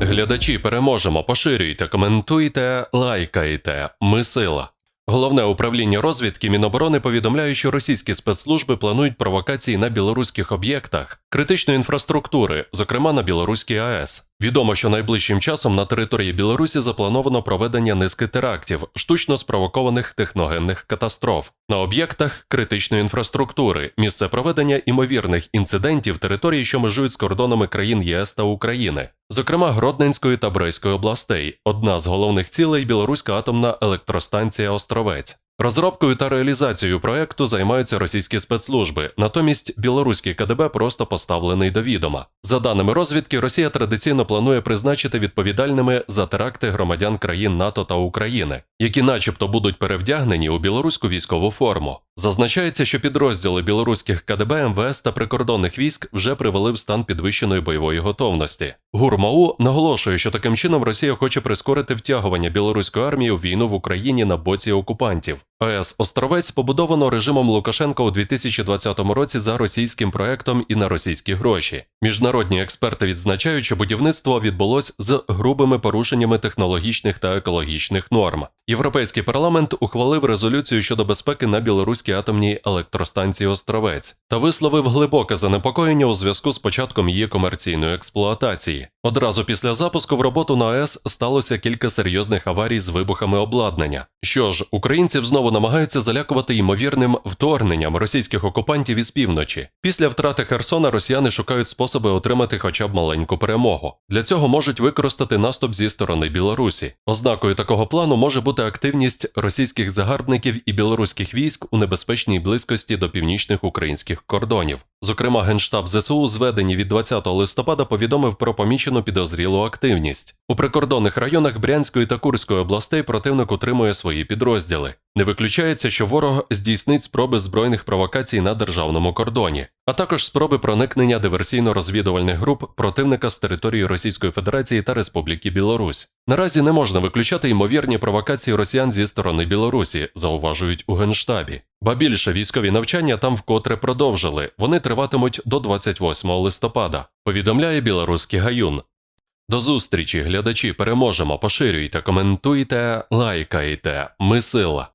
глядачі, переможемо. Поширюйте, коментуйте, лайкайте. Ми сила. Головне управління розвідки Міноборони повідомляє, що російські спецслужби планують провокації на білоруських об'єктах критичної інфраструктури, зокрема на Білоруській АЕС. Відомо, що найближчим часом на території Білорусі заплановано проведення низки терактів, штучно спровокованих техногенних катастроф на об'єктах критичної інфраструктури, місце проведення імовірних інцидентів території, що межують з кордонами країн ЄС та України, зокрема Гродненської та Брейської областей. Одна з головних цілей білоруська атомна електростанція Островець. Розробкою та реалізацією проекту займаються російські спецслужби, натомість білоруський КДБ просто поставлений до відома. За даними розвідки, Росія традиційно планує призначити відповідальними за теракти громадян країн НАТО та України, які, начебто, будуть перевдягнені у білоруську військову форму. Зазначається, що підрозділи білоруських КДБ, МВС та прикордонних військ вже привели в стан підвищеної бойової готовності. ГУРМАУ наголошує, що таким чином Росія хоче прискорити втягування білоруської армії у війну в Україні на боці окупантів. АЕС Островець побудовано режимом Лукашенка у 2020 році за російським проектом і на російські гроші. Міжнародні експерти відзначають, що будівництво відбулось з грубими порушеннями технологічних та екологічних норм. Європейський парламент ухвалив резолюцію щодо безпеки на білоруській атомній електростанції Островець та висловив глибоке занепокоєння у зв'язку з початком її комерційної експлуатації. Одразу після запуску в роботу на АЕС сталося кілька серйозних аварій з вибухами обладнання. Що ж, українців знову намагаються залякувати ймовірним вторгненням російських окупантів із півночі. Після втрати Херсона росіяни шукають способи отримати хоча б маленьку перемогу. Для цього можуть використати наступ зі сторони Білорусі. Ознакою такого плану може бути активність російських загарбників і білоруських військ у небезпечній близькості до північних українських кордонів. Зокрема, Генштаб ЗСУ, зведені від 20 листопада, повідомив про помічену підозрілу активність. У прикордонних районах Брянської та Курської областей противник утримує свої підрозділи. Не виключається, що ворог здійснить спроби збройних провокацій на державному кордоні, а також спроби проникнення диверсійно-розвідувальних груп противника з території Російської Федерації та Республіки Білорусь. Наразі не можна виключати ймовірні провокації росіян зі сторони Білорусі, зауважують у Генштабі. Ба більше військові навчання там вкотре продовжили. Вони триватимуть до 28 листопада. Повідомляє білоруський гаюн. До зустрічі, глядачі, переможемо. Поширюйте, коментуйте, лайкайте. Ми сила.